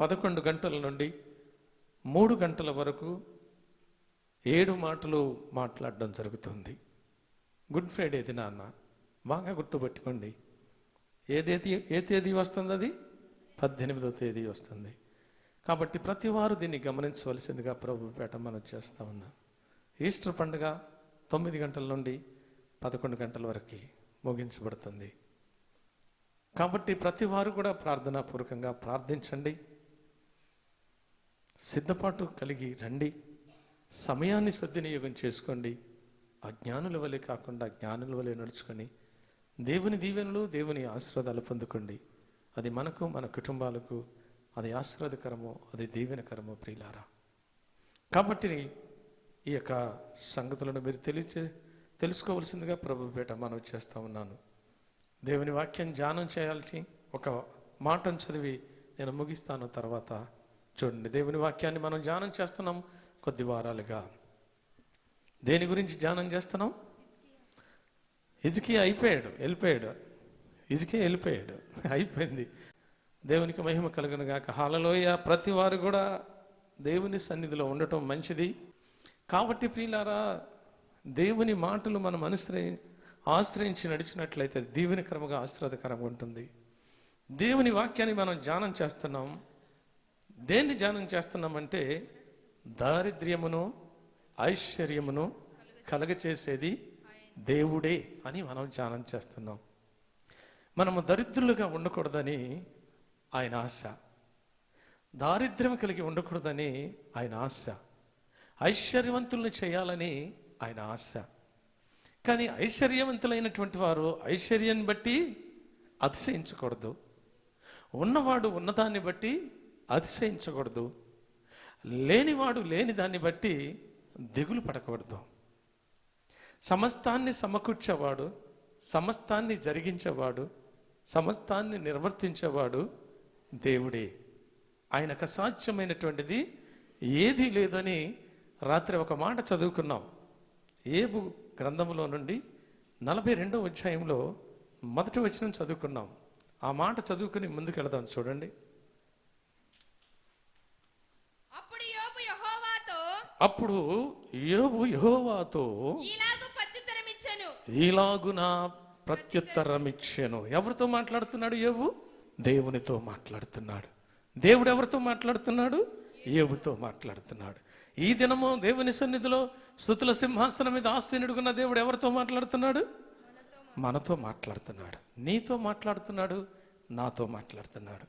పదకొండు గంటల నుండి మూడు గంటల వరకు ఏడు మాటలు మాట్లాడడం జరుగుతుంది. గుడ్ ఫ్రైడే దినాన్న బాగా గుర్తుపెట్టుకోండి. ఏదైతే ఏ తేదీ వస్తుంది అది? పద్దెనిమిదో తేదీ వస్తుంది. కాబట్టి ప్రతి వారు దీన్ని గమనించవలసిందిగా ప్రభుపేట మనం చేస్తా ఉన్నాం. ఈస్టర్ పండుగ తొమ్మిది గంటల నుండి పదకొండు గంటల వరకు. ముగించబడుతుంది. కాబట్టి ప్రతి వారు కూడా ప్రార్థనాపూర్వకంగా ప్రార్థించండి. సిద్ధపాటు కలిగి రండి. సమయాన్ని సద్వినియోగం చేసుకోండి. అజ్ఞానుల వలె కాకుండా జ్ఞానుల వలె నడుచుకొని దేవుని దీవెనలు దేవుని ఆశీర్వాదాలు పొందుకోండి. అది మనకు మన కుటుంబాలకు అది ఆశీర్వాదకరమో అది దీవెనకరమో ప్రియులారా. కాబట్టి ఈ యొక్క సంగతులను మీరు తెలియచే తెలుసుకోవలసిందిగా ప్రభుపేట మనం చేస్తూ ఉన్నాను. దేవుని వాక్యం ధ్యానం చేయాల్సి ఒక మాటను చదివి నేను ముగిస్తాను తర్వాత చూడండి. దేవుని వాక్యాన్ని మనం ధ్యానం చేస్తున్నాం కొద్ది వారాలుగా. దేని గురించి ధ్యానం చేస్తున్నాం? ఇజికి అయిపోయాడు వెళ్ళిపోయాడు. ఇజికి వెళ్ళిపోయాడు అయిపోయింది. దేవునికి మహిమ కలుగును గాక. హాలలోయ ప్రతి వారు కూడా దేవుని సన్నిధిలో ఉండటం మంచిది. కాబట్టి ప్రియులారా దేవుని మాటలు మనం అనుసరి ఆశ్రయించి నడిచినట్లయితే దీవెనకరముగా ఆశీర్వాదకరంగా ఉంటుంది. దేవుని వాక్యాన్ని మనం ధ్యానం చేస్తున్నాం. దేన్ని ధ్యానం చేస్తున్నామంటే దారిద్ర్యమును ఐశ్వర్యమును కలగచేసేది దేవుడే అని మనం ధ్యానం చేస్తున్నాం. మనము దరిద్రులుగా ఉండకూడదని ఆయన ఆశ. దారిద్ర్యం కలిగి ఉండకూడదని ఆయన ఆశ. ఐశ్వర్యవంతుల్ని చేయాలని ఆయన ఆశ. కానీ ఐశ్వర్యవంతులైనటువంటి వారు ఐశ్వర్యాన్ని బట్టి అతిశయించకూడదు. ఉన్నవాడు ఉన్నదాన్ని బట్టి అతిశయించకూడదు. లేనివాడు లేని దాన్ని బట్టి దిగులు పడకూడదు. సమస్తాన్ని సమకూర్చేవాడు సమస్తాన్ని జరిగించేవాడు సమస్తాన్ని నిర్వర్తించేవాడు దేవుడే. ఆయనకు అసాధ్యమైనటువంటిది ఏది లేదని రాత్రి ఒక మాట చదువుకున్నాం. ఏబు గ్రంథములో నుండి నలభై రెండో అధ్యాయంలో మొదటి వచనం చదువుకున్నాం. ఆ మాట చదువుకుని ముందుకెళదాం చూడండి. అప్పుడు యోబు యెహోవాతో అప్పుడు యోబు యెహోవాతో ఇలాగు ప్రత్యుత్తరమిచ్చెను. ఈలాగున ప్రత్యుత్తరమిచ్చాను. ఎవరితో మాట్లాడుతున్నాడు యోబు? దేవునితో మాట్లాడుతున్నాడు. దేవుడు ఎవరితో మాట్లాడుతున్నాడు? యోబుతో మాట్లాడుతున్నాడు. ఈ దినము దేవుని సన్నిధిలో స్థుతుల సింహాసనం మీద ఆసీనుడుకున్న దేవుడు ఎవరితో మాట్లాడుతున్నాడు? మనతో మాట్లాడుతున్నాడు. నీతో మాట్లాడుతున్నాడు నాతో మాట్లాడుతున్నాడు.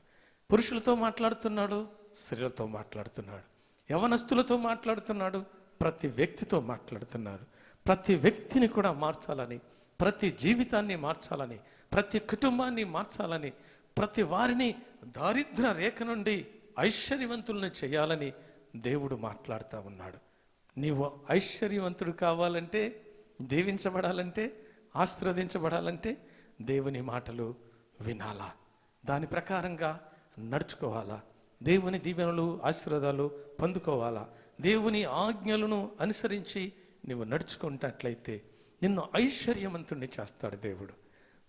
పురుషులతో మాట్లాడుతున్నాడు స్త్రీలతో మాట్లాడుతున్నాడు. యవనస్తులతో మాట్లాడుతున్నాడు ప్రతి వ్యక్తితో మాట్లాడుతున్నాడు. ప్రతి వ్యక్తిని కూడా మార్చాలని ప్రతి జీవితాన్ని మార్చాలని ప్రతి కుటుంబాన్ని మార్చాలని ప్రతి వారిని దారిద్ర రేఖ నుండి ఐశ్వర్యవంతులను చేయాలని దేవుడు మాట్లాడుతూ ఉన్నాడు. నీవు ఐశ్వర్యవంతుడు కావాలంటే దీవించబడాలంటే ఆశీర్వదించబడాలంటే దేవుని మాటలు వినాలా. దాని ప్రకారంగా నడుచుకోవాలా. దేవుని దీవెనలు ఆశీర్వాదాలు పొందుకోవాలా. దేవుని ఆజ్ఞలను అనుసరించి నువ్వు నడుచుకుంటున్నట్లయితే నిన్ను ఐశ్వర్యవంతుణ్ణి చేస్తాడు దేవుడు.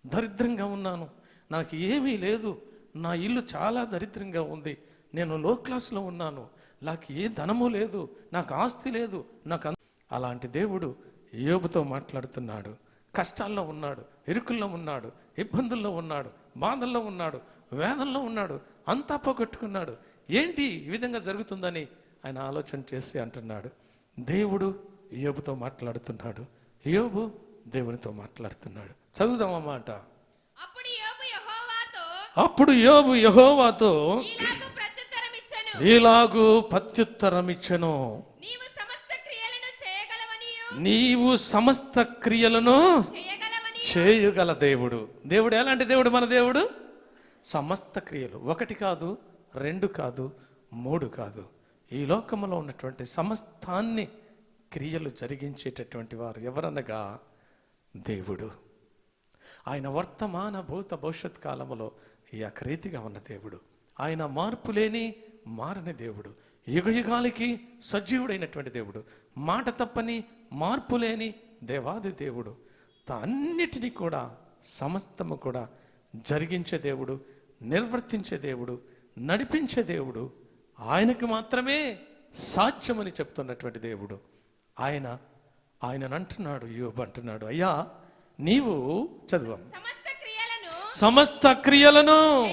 దరిద్రంగా ఉన్నాను. నాకు ఏమీ లేదు. నా ఇల్లు చాలా దరిద్రంగా ఉంది. నేను లో క్లాస్లో ఉన్నాను. నాకు ఏ ధనము లేదు నాకు ఆస్తి లేదు నాకు అలాంటి దేవుడు యోబుతో మాట్లాడుతున్నాడు. కష్టాల్లో ఉన్నాడు ఇరుకుల్లో ఉన్నాడు ఇబ్బందుల్లో ఉన్నాడు బాధల్లో ఉన్నాడు వేదనలో ఉన్నాడు అంతా పోగొట్టుకున్నాడు. ఏంటి ఈ విధంగా జరుగుతుందని ఆయన ఆలోచన చేసి అంటున్నాడు. దేవుడు యోబుతో మాట్లాడుతున్నాడు. యోబు దేవునితో మాట్లాడుతున్నాడు. చదువుదాం మాట? అప్పుడు యోబు యెహోవాతో ఇలాగు ప్రత్యుత్తరమిచ్చెను. నీవు సమస్త క్రియలను చేయగల దేవుడు. దేవుడు ఎలాంటి దేవుడు మన దేవుడు? సమస్త క్రియలు. ఒకటి కాదు రెండు కాదు మూడు కాదు. ఈ లోకములో ఉన్నటువంటి సమస్తాన్ని క్రియలు జరిగించేటటువంటి వారు ఎవరనగా దేవుడు. ఆయన వర్తమాన భూత భవిష్యత్ కాలములో ఏకరీతిగా ఉన్న దేవుడు. ఆయన మార్పు లేని మారని దేవుడు. యుగ యుగాలకి సజీవుడైనటువంటి దేవుడు. మాట తప్పని మార్పు లేని దేవాది దేవుడు. అన్నిటినీ కూడా సమస్తము కూడా జరిగించే దేవుడు నిర్వర్తించే దేవుడు నడిపించే దేవుడు ఆయనకు మాత్రమే సాధ్యమని చెప్తున్నటువంటి దేవుడు. ఆయన ఆయన అంటున్నాడు యోబు అంటున్నాడు అయ్యా నీవు చదువు. సమస్త క్రియలను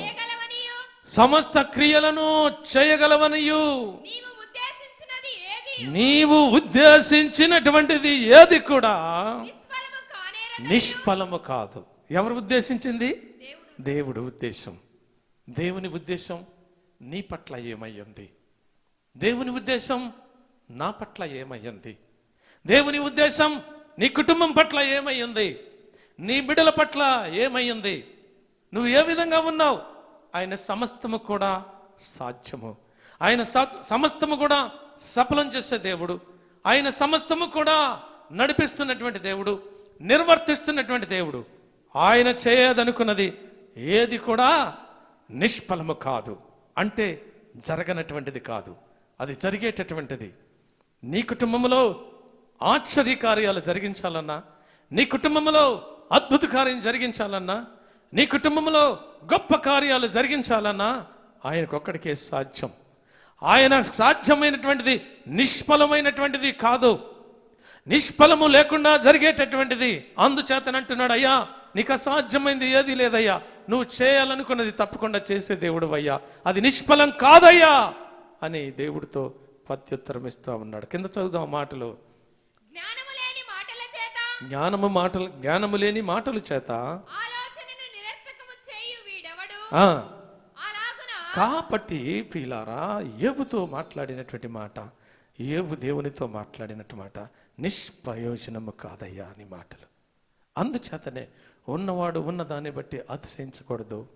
సమస్త క్రియలను చేయగలవనియు. నీవు ఉద్దేశించినటువంటిది ఏది కూడా నిష్ఫలము కాదు. ఎవరు ఉద్దేశించింది? దేవుడు. దేవుడు ఉద్దేశం. దేవుని ఉద్దేశం నీ పట్ల ఏమయ్యింది? దేవుని ఉద్దేశం నా పట్ల ఏమయ్యింది? దేవుని ఉద్దేశం నీ కుటుంబం పట్ల ఏమయ్యింది? నీ బిడ్డల పట్ల ఏమయ్యింది? నువ్వు ఏ విధంగా ఉన్నావు? ఆయన సమస్తము కూడా సాధ్యము. ఆయన స- సమస్తము కూడా సఫలం చేసే దేవుడు. ఆయన సమస్తము కూడా నడిపిస్తున్నటువంటి దేవుడు. నిర్వర్తిస్తున్నటువంటి దేవుడు. ఆయన చేయదనుకున్నది ఏది కూడా నిష్ఫలము కాదు. అంటే జరగనటువంటిది కాదు. అది జరిగేటటువంటిది. నీ కుటుంబంలో ఆశ్చర్య కార్యాలు జరిగించాలన్నా నీ కుటుంబంలో అద్భుత కార్యం జరిగించాలన్నా నీ కుటుంబంలో గొప్ప కార్యాలు జరిగించాలన్నా ఆయనకొక్కడికే సాధ్యం. ఆయన సాధ్యమైనటువంటిది నిష్ఫలమైనటువంటిది కాదు. నిష్ఫలము లేకుండా జరిగేటటువంటిది. అందుచేతనంటున్నాడు అయ్యా నీకు అసాధ్యమైంది ఏది లేదయ్యా. నువ్వు చేయాలనుకున్నది తప్పకుండా చేసే దేవుడు అయ్యా అది నిష్ఫలం కాదయ్యా అని దేవుడితో ప్రత్యుత్తరం ఇస్తా ఉన్నాడు. కింద చదువుదాం మాటలు. జ్ఞానము లేని మాటల చేత. జ్ఞానము మాటలు జ్ఞానము లేని మాటల చేత కాబట్టి ప్రియులారా ఏబుతో మాట్లాడినటువంటి మాట ఏబు దేవునితో మాట్లాడినట్టు మాట నిష్ప్రయోజనము కాదయ్యా అని మాటలు. అందుచేతనే ఉన్నవాడు ఉన్న దాన్ని బట్టి అతిశయించకూడదు.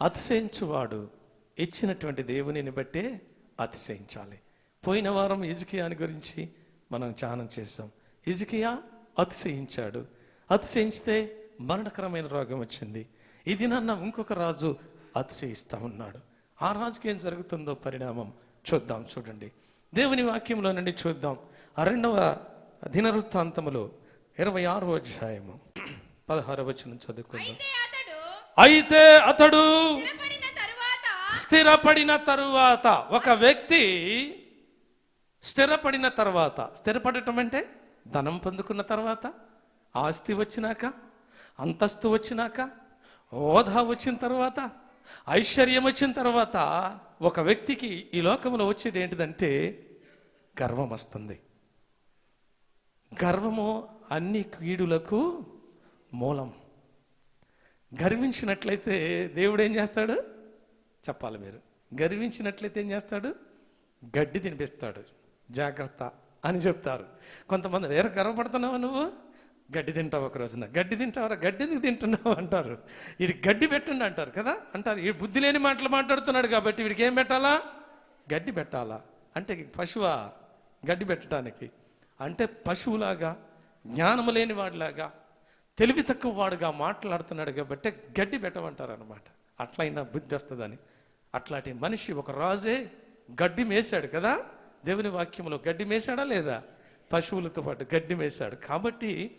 అతిశయించువాడు ఇచ్చినటువంటి దేవునిని బట్టే అతిశయించాలి. పోయిన వారం ఇజకియాని గురించి మనం ధ్యానం చేసాం ఇజకియా అతిశయించాడు. అతిశయించితే మరణకరమైన రోగం వచ్చింది. ఇది నన్న ఇంకొక రాజు అతిశయిస్తా ఉన్నాడు. ఆ రాజుకి ఏం జరుగుతుందో పరిణామం చూద్దాం చూడండి. దేవుని వాక్యంలో నుండి చూద్దాం. ఆ రెండవ దినవృత్తాంతములో ఇరవై ఆరో అధ్యాయము పదహారవ వచనం చదువుకుందాం. అయితే అతడు స్థిరపడిన తరువాత ఒక వ్యక్తి స్థిరపడిన తర్వాత స్థిరపడటం అంటే ధనం పొందుకున్న తర్వాత ఆస్తి వచ్చినాక అంతస్తు వచ్చినాక హోదా వచ్చిన తర్వాత ఐశ్వర్యం వచ్చిన తర్వాత ఒక వ్యక్తికి ఈ లోకంలో వచ్చేది ఏంటిదంటే గర్వం వస్తుంది. గర్వము అన్ని కీడులకు మూలం. గర్వించినట్లయితే దేవుడు ఏం చేస్తాడు? చెప్పాలి మీరు. గర్వించినట్లయితే ఏం చేస్తాడు? గడ్డి తినిపిస్తాడు. జాగ్రత్త అని చెప్తారు. కొంతమంది ఏర గర్వపడుతున్నావా నువ్వు? గడ్డి తింటావు ఒక రోజున. గడ్డి తింటావరా? గడ్డి ఎందుకు తింటున్నావు అంటారు. వీడికి గడ్డి పెట్టండి అంటారు కదా? అంటారు. ఈ బుద్ధి లేని మాటలు మాట్లాడుతున్నాడు కాబట్టి వీడికి ఏం పెట్టాలా? గడ్డి పెట్టాలా? అంటే పశువా గడ్డి పెట్టడానికి. అంటే పశువులాగా జ్ఞానము లేని వాడిలాగా తెలివి తక్కువ వాడుగా మాట్లాడుతున్నాడు కాబట్టి గడ్డి పెట్టమంటారు అనమాట అట్లయినా బుద్ధి వస్తుందని. అట్లాంటి మనిషి ఒక రాజే గడ్డి మేశాడు కదా? దేవుని వాక్యంలో గడ్డి మేశాడా లేదా? పశువులతో పాటు గడ్డి మేశాడు. కాబట్టి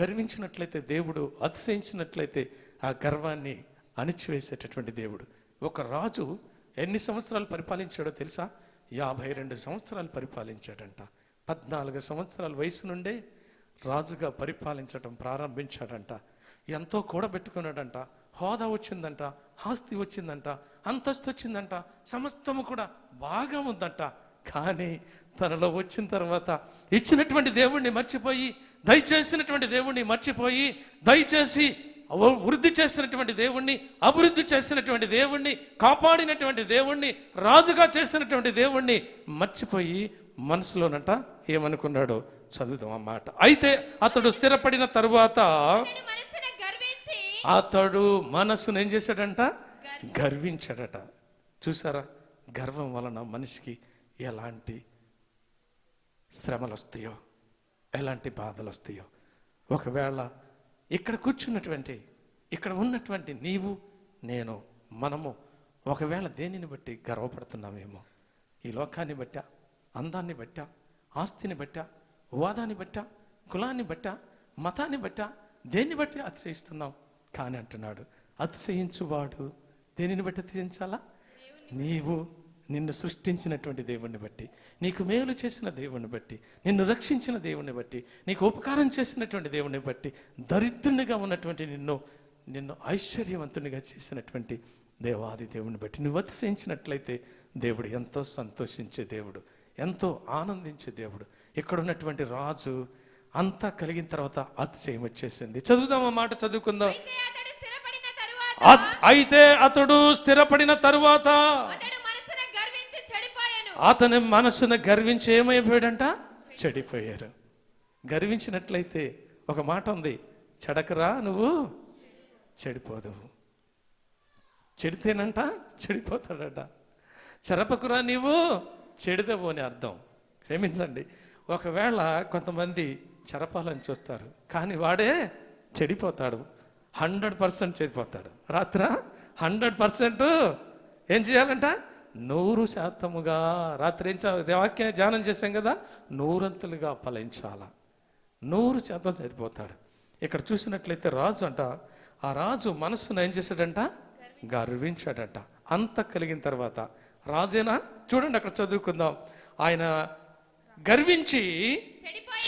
గర్వించినట్లయితే దేవుడు అతిశయించినట్లయితే ఆ గర్వాన్ని అణిచివేసేటటువంటి దేవుడు. ఒక రాజు ఎన్ని సంవత్సరాలు పరిపాలించాడో తెలుసా? యాభై రెండు సంవత్సరాలు పరిపాలించాడంట. పద్నాలుగు సంవత్సరాల వయసు నుండే రాజుగా పరిపాలించడం ప్రారంభించాడంట. ఎంతో కూడబెట్టుకున్నాడంట. హోదా వచ్చిందంట ఆస్తి వచ్చిందంట అంతస్తు వచ్చిందంట సమస్తము కూడా బాగా ఉందంట. కానీ తనలో వచ్చిన తర్వాత ఇచ్చినటువంటి దేవుణ్ణి మర్చిపోయి దయచేసినటువంటి దేవుణ్ణి మర్చిపోయి దయచేసి వృద్ధి చేసినటువంటి దేవుణ్ణి అభివృద్ధి చేసినటువంటి దేవుణ్ణి కాపాడినటువంటి దేవుణ్ణి రాజుగా చేసినటువంటి దేవుణ్ణి మర్చిపోయి మనసులోనట ఏమనుకున్నాడో చదువుదాం అన్నమాట అయితే అతడు స్థిరపడిన తరువాత అతడు మనసును ఏం చేశాడంట? గర్వించాడట. చూసారా? గర్వం వలన మనిషికి ఎలాంటి శ్రమలు వస్తాయో ఎలాంటి బాధలు వస్తాయో. ఒకవేళ ఇక్కడ కూర్చున్నటువంటి ఇక్కడ ఉన్నటువంటి నీవు నేను మనము ఒకవేళ దేనిని బట్టి గర్వపడుతున్నామేమో ఈ లోకాన్ని బట్టా అందాన్ని బట్టా ఆస్తిని బట్టా వాదాన్ని బట్టా కులాన్ని బట్టా మతాన్ని బట్టా దేన్ని బట్టి అతిశయిస్తున్నాం కానీ అంటున్నాడు అతిశయించువాడు దేనిని బట్టి అతిశయించాలా? నీవు నిన్ను సృష్టించినటువంటి దేవుణ్ణి బట్టి నీకు మేలు చేసిన దేవుణ్ణి బట్టి నిన్ను రక్షించిన దేవుణ్ణి బట్టి నీకు ఉపకారం చేసినటువంటి దేవుణ్ణి బట్టి దరిద్రునిగా ఉన్నటువంటి నిన్ను నిన్ను ఐశ్వర్యవంతునిగా చేసినటువంటి దేవాది దేవుని బట్టి నువ్వు అతిశయించినట్లయితే దేవుడు ఎంతో సంతోషించే దేవుడు ఎంతో ఆనందించే దేవుడు. ఇక్కడ ఉన్నటువంటి రాజు అంతా కలిగిన తర్వాత అతిశయం వచ్చేసింది. చదువుదాం ఆ మాట చదువుకుందాం. అయితే అతడు స్థిరపడిన తరువాత అత్- అయితే అతడు స్థిరపడిన తరువాత అతడు మనసున గర్వించి చెడిపోయాను అతని మనసును గర్వించి ఏమైపోయాడంట చెడిపోయారు. గర్వించినట్లయితే ఒక మాట ఉంది. చెడకరా నువ్వు? చెడిపోదువు. చెడితేనంట చెడిపోతాడట. చెరపకురా నీవు? చెడిదవు అని అర్థం. క్షమించండి. ఒకవేళ కొంతమంది చెరపాలని చూస్తారు కానీ వాడే చెడిపోతాడు. హండ్రెడ్ పర్సెంట్ చెడిపోతాడు. రాత్ర హండ్రెడ్ పర్సెంట్ ఏం చేయాలంట? నూరు శాతముగా రాత్రి ఏం ధ్యానం చేశాం కదా నూరంతులుగా ఫలించాల. నూరు శాతం సరిపోతాడు. ఇక్కడ చూసినట్లయితే రాజు అంట ఆ రాజు మనస్సును ఏం చేశాడంట? గర్వించాడంట. అంత కలిగిన తర్వాత రాజేనా? చూడండి అక్కడ చదువుకుందాం. ఆయన గర్వించి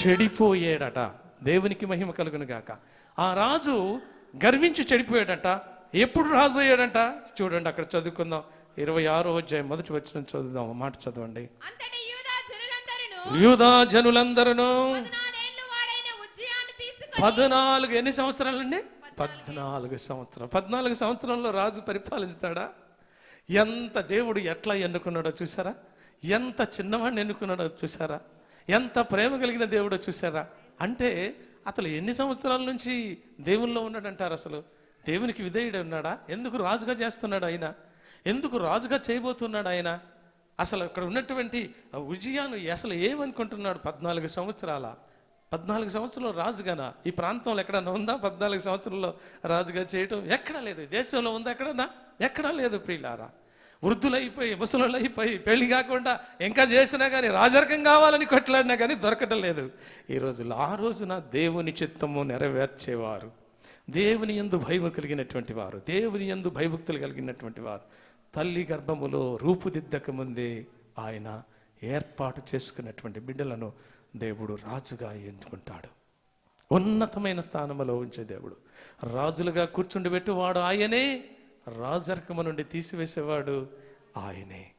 చెడిపోయాడట. దేవునికి మహిమ కలుగును గాక. ఆ రాజు గర్వించి చెడిపోయాడట. ఎప్పుడు రాజు అయ్యాడంట చూడండి అక్కడ చదువుకుందాం. ఇరవై ఆరో అధ్యాయం మొదటి వచ్చిన చదువుదాం మాట చదవండి. యూదా జనులందరూ పద్నాలుగు ఎన్ని సంవత్సరాలండి? పద్నాలుగు. సంవత్సరాలు. పద్నాలుగు సంవత్సరంలో రాజు పరిపాలిస్తాడా ఎంత దేవుడు ఎట్లా ఎన్నుకున్నాడో చూసారా ఎంత చిన్నవాడిని ఎన్నుకున్నాడో చూసారా ఎంత ప్రేమ కలిగిన దేవుడో చూసారా అంటే అతను ఎన్ని సంవత్సరాల నుంచి దేవుల్లో ఉన్నాడంటారు అసలు? దేవునికి విధేయుడు ఉన్నాడా? ఎందుకు రాజుగా చేస్తున్నాడు ఆయన? ఎందుకు రాజుగా చేయబోతున్నాడు ఆయన? అసలు అక్కడ ఉన్నటువంటి విజయాను అసలు ఏమనుకుంటున్నాడు పద్నాలుగు సంవత్సరాల? పద్నాలుగు సంవత్సరంలో రాజుగానా? ఈ ప్రాంతంలో ఎక్కడన్నా ఉందా? పద్నాలుగు సంవత్సరంలో రాజుగా చేయటం ఎక్కడా లేదు. దేశంలో ఉందా ఎక్కడన్నా? ఎక్కడా లేదు ప్రియులారా. వృద్ధులైపోయి ముసలులైపోయి అయిపోయి పెళ్ళి కాకుండా ఇంకా చేసినా కానీ రాజరకం కావాలని కొట్లాడినా కానీ దొరకటం లేదు. ఈ రోజుల్లో ఆ రోజున దేవుని చిత్తము నెరవేర్చేవారు. దేవుని ఎందు భయము కలిగినటువంటి వారు. దేవుని ఎందు భయభక్తులు కలిగినటువంటి వారు. తల్లి గర్భములో రూపుదిద్దక ముందే ఆయన ఏర్పాటు చేసుకున్నటువంటి బిడ్డలను దేవుడు రాజుగా ఎన్నుకుంటాడు. ఉన్నతమైన స్థానములో ఉంచే దేవుడు. రాజులుగా కూర్చుండి పెట్టువాడు ఆయనే రాజర్కము నుండి తీసివేసేవాడు ఆయనే.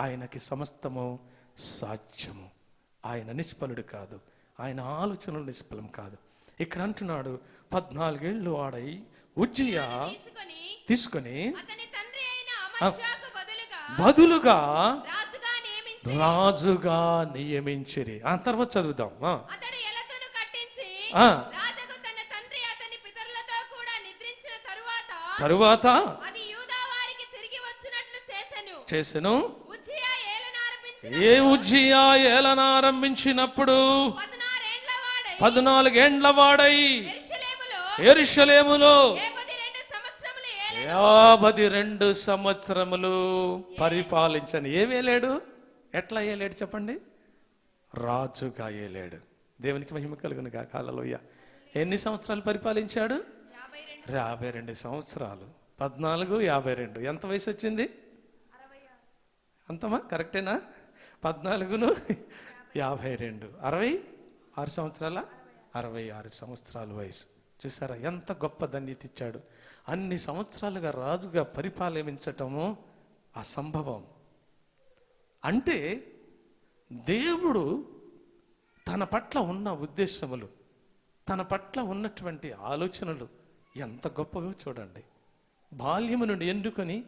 ఆయనకి సమస్తము సాధ్యము. ఆయన నిష్ఫలుడు కాదు. ఆయన ఆలోచనలు నిష్ఫలం కాదు. ఇక్కడ అంటున్నాడు పద్నాలుగేళ్ళు వాడై ఉజ్జియా తీసుకొని తీసుకొని అతని తండ్రి అయిన అమర్షాకు బదులుగా రాజుగా నియమించి రాజుగా నియమించిరి. ఆ తర్వాత చదువుదాం. తరువాత చేసెను. ఏ ఉజ్జియా ఏలనారంభించినప్పుడు పదనారేండ్ల వాడై పద్నాలుగేండ్ల వాడై ఎరుషలేములో ఏబది రెండు సంవత్సరములు ఏలెను. యాభై రెండు సంవత్సరములు పరిపాలించని. ఏమేలేడు ఎట్లా ఏలేడు చెప్పండి? రాజుగా ఏలేడు. దేవునికి మహిమ కలుగును కాలలోయ ఎన్ని సంవత్సరాలు పరిపాలించాడు? యాభై రెండు. సంవత్సరాలు. పద్నాలుగు యాభై రెండు. ఎంత వయసు వచ్చింది? అంతమా? కరెక్టేనా? పద్నాలుగును యాభై రెండు. అరవై? ఆరు సంవత్సరాల? అరవై ఆరు సంవత్సరాల వయసు. చూసారా? ఎంత గొప్ప ధన్యత ఇచ్చాడు. అన్ని సంవత్సరాలుగా రాజుగా పరిపాలించటము అసంభవం. అంటే దేవుడు తన పట్ల ఉన్న ఉద్దేశములు తన పట్ల ఉన్నటువంటి ఆలోచనలు ఎంత గొప్పవో చూడండి. బాల్యము నుండి ఎన్నుకొని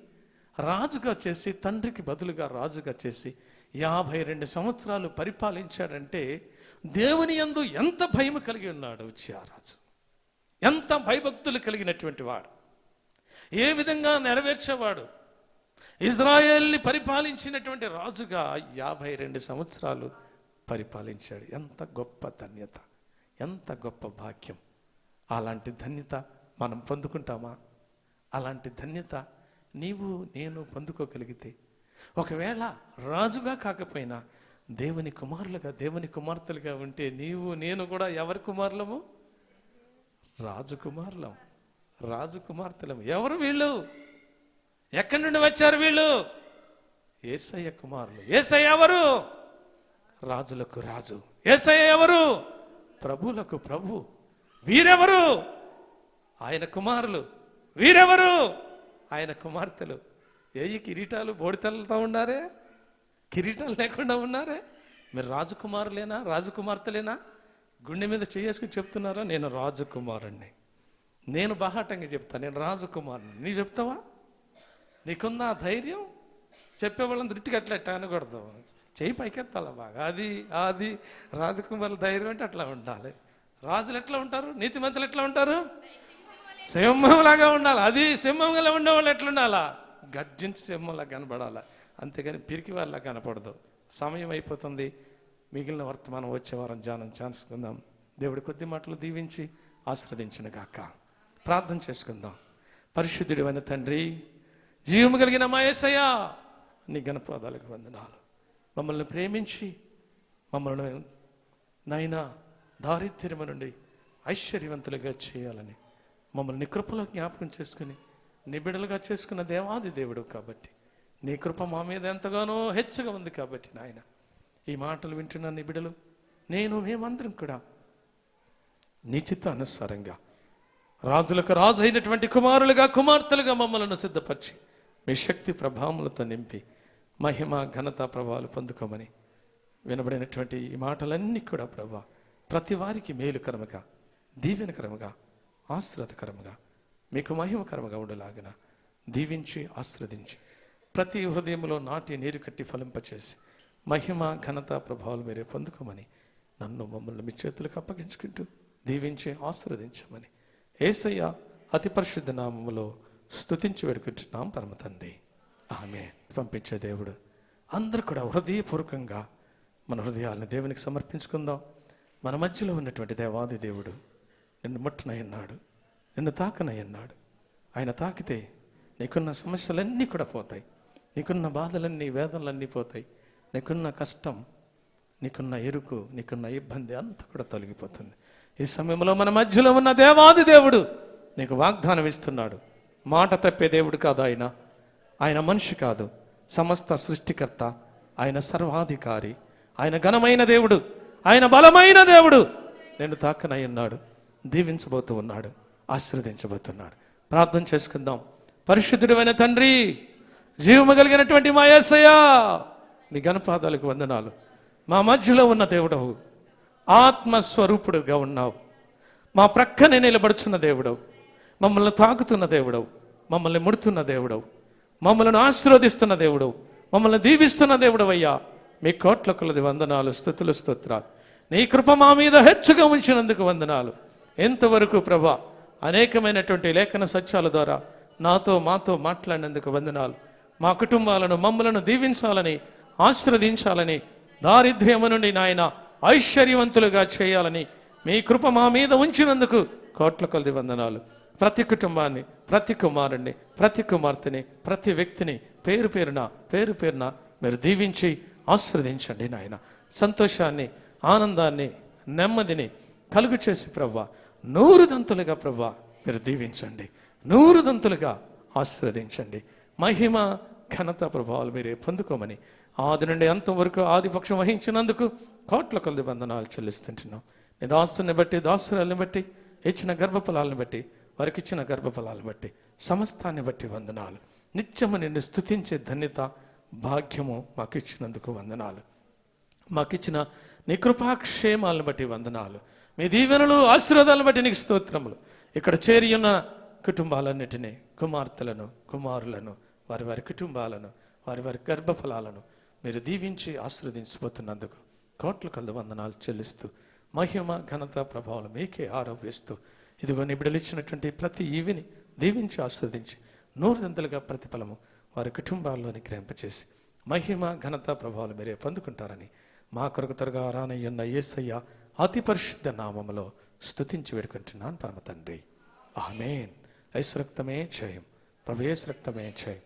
రాజుగా చేసి తండ్రికి బదులుగా రాజుగా చేసి యాభై రెండు సంవత్సరాలు పరిపాలించాడంటే దేవుని యందు ఎంత భయం కలిగి ఉన్నాడు రాజు ఎంత భయభక్తులు కలిగినటువంటి వాడు. ఏ విధంగా నెరవేర్చేవాడు? ఇజ్రాయేల్ని పరిపాలించినటువంటి రాజుగా యాభై రెండు సంవత్సరాలు పరిపాలించాడు. ఎంత గొప్ప ధన్యత ఎంత గొప్ప భాగ్యం. అలాంటి ధన్యత మనం పొందుకుంటామా? అలాంటి ధన్యత నీవు నేను పొందుకోగలిగితే ఒకవేళ రాజుగా కాకపోయినా దేవుని కుమారులుగా దేవుని కుమార్తెలుగా ఉంటే నీవు నేను కూడా ఎవరి కుమారులము? రాజకుమారులం రాజకుమార్తెలం ఎవరు వీళ్ళు? ఎక్కడి నుండి వచ్చారు వీళ్ళు? ఏసయ్య కుమారులు. ఏసయ్య ఎవరు? రాజులకు రాజు. ఏసయ్య ఎవరు? ప్రభులకు ప్రభు. వీరెవరు? ఆయన కుమారులు. వీరెవరు? ఆయన కుమార్తెలు. ఏ కిరీటాలు బోడితలతో ఉన్నారే? కిరీటాలు లేకుండా ఉన్నారే? మీరు రాజకుమారులేనా రాజకుమార్తెలేనా గుండె మీద చేసుకుని చెప్తున్నారా? నేను రాజకుమారుణ్ణి నేను బాహాటంగా చెప్తాను నేను రాజకుమారుని నీ చెప్తావా? నీకుందా ధైర్యం? చెప్పేవాళ్ళని దృష్టికి అట్లా ఎట్లా అనకూడదు. చేయి పైకెత్తాల బాగా? అది అది. రాజకుమారుల ధైర్యం అంటే అట్లా ఉండాలి. రాజులు ఎట్లా ఉంటారు? నీతిమంతులు ఎట్లా ఉంటారు? సింహంలాగా ఉండాలి. అది సింహంగా ఉండేవాళ్ళు ఎట్లుండాలా? గర్జించి సింహంలా కనబడాలా. అంతేగాని పిరికి వాళ్ళ కనపడదు. సమయం అయిపోతుంది. మిగిలిన వర్తమానం వచ్చే వారం ధ్యానం కొందాం దేవుడి కొద్ది మాటలు దీవించి ఆశ్రదించిన గాక ప్రార్థన చేసుకుందాం. పరిశుద్ధుడు అయిన తండ్రి జీవము కలిగిన మా యేసయ్యా నీ గణపాదాలకు వందనాలు. మమ్మల్ని ప్రేమించి మమ్మల్ని నాయనా దారిద్ర్యము నుండి ఐశ్వర్యవంతులుగా చేయాలని మమ్మల్ని కృపలో జ్ఞాపకం చేసుకుని నిబిడలుగా చేసుకున్న దేవాది దేవుడు కాబట్టి నీ కృప మా మీద ఎంతగానో హెచ్చుగా ఉంది కాబట్టి నాయన. ఈ మాటలు వింటున్న నిబిడలు నేను మేమందరం కూడా నీ చిత్తానుసారంగా రాజులకు రాజు అయినటువంటి కుమారులుగా కుమార్తెలుగా మమ్మలను సిద్ధపరిచి మీ శక్తి ప్రభావములతో నింపి మహిమ ఘనత ప్రభావాలు పొందుకోమని వినబడినటువంటి ఈ మాటలన్నీ కూడా ప్రభా ప్రతి వారికి మేలుకరముగా దీవెనకరముగా ఆశ్రదకరముగా మీకు మహిమకరముగా ఉండలాగిన దీవించి ఆశ్రదించి ప్రతి హృదయంలో నాటి నీరు కట్టి ఫలింపచేసి మహిమ ఘనత ప్రభావాలు మీరే పొందుకోమని నన్ను మమ్మల్ని మీ చేతులకు అప్పగించుకుంటూ దీవించి ఆశ్రదించమని ఏసయ్య అతి పరిశుద్ధ నామములో స్థుతించి వేడుకుంటున్నాం పరమ తండ్రి. ఆమె పంపించే దేవుడు. అందరు కూడా హృదయపూర్వకంగా మన హృదయాలను దేవునికి సమర్పించుకుందాం. మన మధ్యలో ఉన్నటువంటి దేవాది దేవుడు నిన్ను ముట్టనయ్యన్నాడు నిన్ను తాకనయ్యన్నాడు ఆయన తాకితే నీకున్న సమస్యలన్నీ కూడా పోతాయి. నీకున్న బాధలన్నీ వేదనలన్నీ పోతాయి. నీకున్న కష్టం నీకున్న ఎరుకు నీకున్న ఇబ్బంది అంతా కూడా తొలగిపోతుంది. ఈ సమయంలో మన మధ్యలో ఉన్న దేవాది దేవుడు నీకు వాగ్దానం ఇస్తున్నాడు. మాట తప్పే దేవుడు కాదు ఆయన. ఆయన మనిషి కాదు. సమస్త సృష్టికర్త ఆయన సర్వాధికారి ఆయన ఘనమైన దేవుడు ఆయన బలమైన దేవుడు నేను తాకనయ్యున్నాడు దీవించబోతూ ఉన్నాడు ఆశీర్వదించబోతున్నాడు. ప్రార్థన చేసుకుందాం. పరిశుద్ధుడైన తండ్రి జీవము కలిగినటువంటి మా యేసయ్యా నీ గణపాదాలకు వందనాలు. మా మధ్యలో ఉన్న దేవుడవు. ఆత్మస్వరూపుడుగా ఉన్నావు. మా ప్రక్కనే నిలబడుచున్న దేవుడవు. మమ్మల్ని తాకుతున్న దేవుడవు. మమ్మల్ని ముడుతున్న దేవుడవు. మమ్మల్ని ఆశీర్వదిస్తున్న దేవుడవు. మమ్మల్ని దీవిస్తున్న దేవుడవయ్యా. మీ కోట్ల కొలది వందనాలు స్థుతులు స్తోత్రాలు. నీ కృప మా మీద హెచ్చుగా ఉంచినందుకు వందనాలు. ఎంతవరకు ప్రభా అనేకమైనటువంటి లేఖన సత్యాల ద్వారా నాతో మాతో మాట్లాడినందుకు వందనాలు. మా కుటుంబాలను మమ్మలను దీవించాలని ఆశీర్వదించాలని దారిద్ర్యము నుండి నాయన ఐశ్వర్యవంతులుగా చేయాలని మీ కృప మా మీద ఉంచినందుకు కోట్ల కొలది వందనాలు. ప్రతి కుటుంబాన్ని ప్రతి కుమారుణ్ణి ప్రతి కుమార్తెని ప్రతి వ్యక్తిని పేరు పేరున పేరు పేరున మీరు దీవించి ఆశీర్వదించండి నాయన. సంతోషాన్ని ఆనందాన్ని నెమ్మదిని కలుగు చేసి ప్రవ్వా నూరు దంతులుగా ప్రవ్వా మీరు దీవించండి. నూరు దంతులుగా ఆశీర్వదించండి. మహిమ ఘనత ప్రభావాలు మీరే పొందుకోమని ఆది నుండి అంతవరకు ఆదిపక్షం వహించినందుకు కోట్ల కొలది వందనాలు చెల్లిస్తుంటున్నాం. నీ దాసుని బట్టి దాసురాలను బట్టి ఇచ్చిన గర్భఫలాలను బట్టి వారికి ఇచ్చిన గర్భఫలాలను బట్టి సమస్తాన్ని బట్టి వందనాలు. నిత్యము నిన్ను స్తుతించే ధన్యత భాగ్యము మాకు ఇచ్చినందుకు వందనాలు. మాకిచ్చిన నీ కృపాక్షేమాలను బట్టి వందనాలు. మీ దీవెనలు ఆశీర్వాదాలను బట్టి నీకు స్తోత్రములు. ఇక్కడ చేరి ఉన్న కుటుంబాలన్నిటినీ కుమార్తెలను కుమారులను వారి వారి కుటుంబాలను వారి వారి గర్భఫలాలను మీరు దీవించి ఆశీర్వదించబోతున్నందుకు కోట్ల కొద్ది వందనాలు చెల్లిస్తూ మహిమ ఘనత ప్రభావాలు మీకే ఆరోపిస్తూ ఇదిగో నిబిడలిచ్చినటువంటి ప్రతి ఈవిని దీవించి ఆస్వాదించి నూరుదంతలుగా ప్రతిఫలము వారి కుటుంబాల్లోని గ్రహింపచేసి మహిమ ఘనత ప్రభావాలు మీరే పొందుకుంటారని మా కొరకు త్వరగా రానయ్యున్న యేసయ్య అతి పరిశుద్ధ నామములో స్థుతించి వేడుకుంటున్నాను పరమ తండ్రి. ఆమెన్. ఐశ్వరక్తమే రక్తమే జయం ప్రభు రక్తమే జయం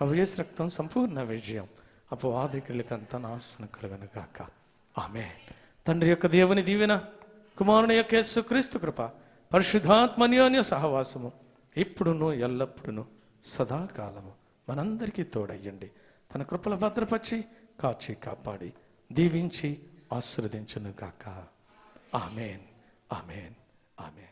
ప్రభు రక్తం సంపూర్ణ విజయం. అపవాదికులకంత నాశనం కలుగనుగాక ఆమె తండ్రి యొక్క దేవుని దీవెన కుమారుని యొక్క యేసు క్రీస్తు కృప పరిశుద్ధాత్మన్యోన్య సహవాసము ఇప్పుడును ఎల్లప్పుడును సదాకాలము. మనందరికీ తోడయ్యండి. తన కృపల భద్రపరిచి కాచి కాపాడి దీవించి ఆశీర్వదించును గాక ఆమెన్. ఆమెన్.